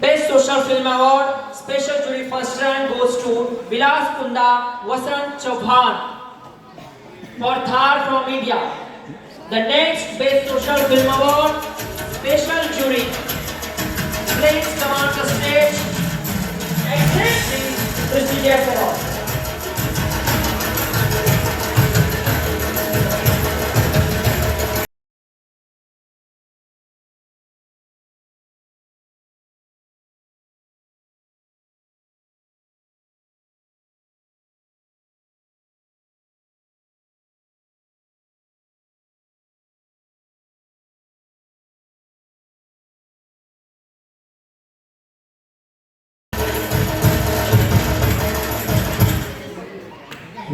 Best Social Film Award, Special Jury First Rank goes to Vilas Kunda Vasant Chauhan for Thar from India. The next Best Social Film Award, Special Jury. Please come on the stage and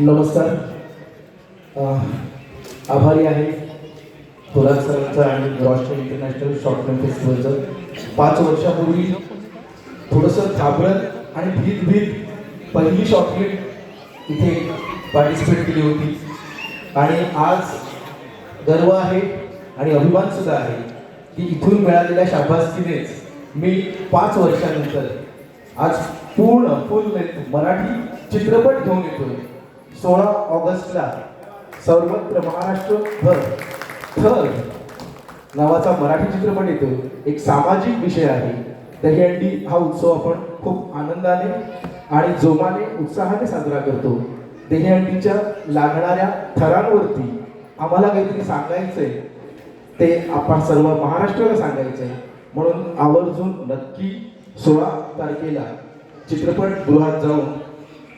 नमस्कार. आभारी आहे थोरात सरांचं आणि roster international short film फेस्टिवलचं पाच वर्षापूर्वी थोडंसं घाबरत आणि भीत भीत पहिली शॉर्ट फिल्म इथे पार्टिसिपेट केली होती. आणि आज गर्व आहे आणि अभिमानसुद्धा आहे की इथून मिळालेल्या शाबासकीनेच मी पाच वर्षानंतर आज पूर्ण फुल मराठी चित्रपट घेऊन येतोय. सोळा ऑगस्टला सर्वत्र महाराष्ट्र थर. नावाचा मराठी चित्रपट येतो. एक सामाजिक विषय आहे. दहीहंडी हा उत्सव आपण खूप आनंदाने आणि जोमाने उत्साहाने साजरा करतो. दहीहंडीच्या लागणाऱ्या थरांवरती आम्हाला काहीतरी सांगायचंय. ते आपण सर्व महाराष्ट्राला सांगायचंय. म्हणून आवर्जून नक्की सोळा तारखेला चित्रपटगृहात जाऊन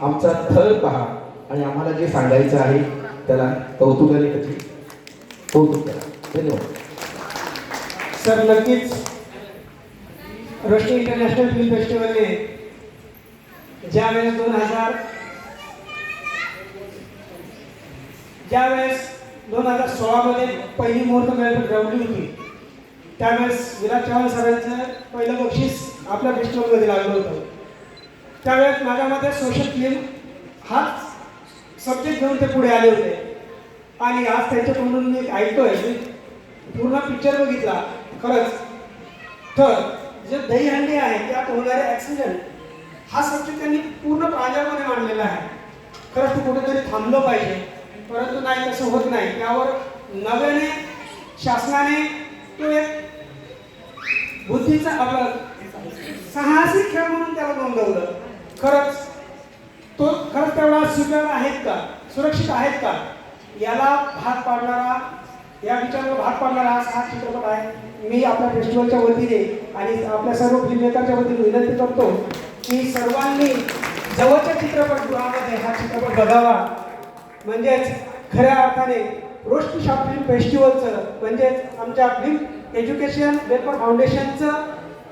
आमचा थर पहा. आणि आम्हाला जे सांगायचं आहे त्याला कौतुकाने त्याची कौतुक करा. धन्यवाद. सर नक्कीच रोशनी इंटरनॅशनल फिल्म फेस्टिवलने ज्या वेळेस दोन हजार ज्या वेळेस दोन हजार सोळामध्ये पहिली मुहूर्त मेळावट रवली होती त्यावेळेस विराट चव्हाण सरांचं पहिलं बक्षीस आपल्या फेस्टिवलमध्ये लागलं होतं. त्यावेळेस माझ्या मते सोशल फिल्म हाच सब्जेक्ट घेऊन ते पुढे आले होते. आणि आज त्यांच्याकडून मी ऐकतोय मी पूर्ण पिक्चर बघितला. खरंच. तर जे दहीहंडी आहे त्यात होणारे ॲक्सिडेंट हा सब्जेक्ट त्यांनी पूर्ण प्रांजळपणे मांडलेला आहे. खरंच ते कुठेतरी थांबलं पाहिजे. परंतु नाही तसं होत नाही. त्यावर नव्याने शासनाने तो एक बुद्धीचा आपला साहसी खेळ म्हणून त्याला नोंदवलं. खरंच. तो खरंच त्या सुलभ आहेत का? सुरक्षित आहेत का? याला भाग पाडणारा या विचाराला भाग पाडणारा हा चित्रपट आहे. मी आपल्या फेस्टिवलच्या वतीने आणि आपल्या सर्व फिल्मेकरच्या वतीने विनंती करतो की सर्वांनी जवळच्या चित्रपटगृहामध्ये हा चित्रपट बघावा. म्हणजेच खऱ्या अर्थाने रोष्ट शॉर्ट फिल्म फेस्टिवलचं म्हणजेच आमच्या फिल्म एज्युकेशन वेलफेअर फाउंडेशनचं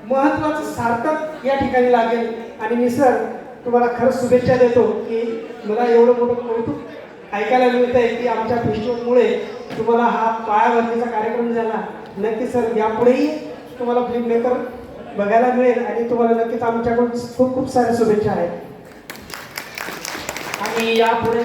महत्त्वाचं सार्थक या ठिकाणी लागेल. आणि मी सर तुम्हाला खरंच शुभेच्छा देतो की मला एवढं मोठं कौतुक ऐकायला मिळत आहे की आमच्या फेस्टिवलमुळे तुम्हाला हा पायाभरणीचा कार्यक्रम झाला. नक्की सर यापुढेही तुम्हाला फिल्म मेकर बघायला मिळेल आणि तुम्हाला नक्कीच आमच्याकडून खूप खूप साऱ्या शुभेच्छा आहेत. आणि यापुढे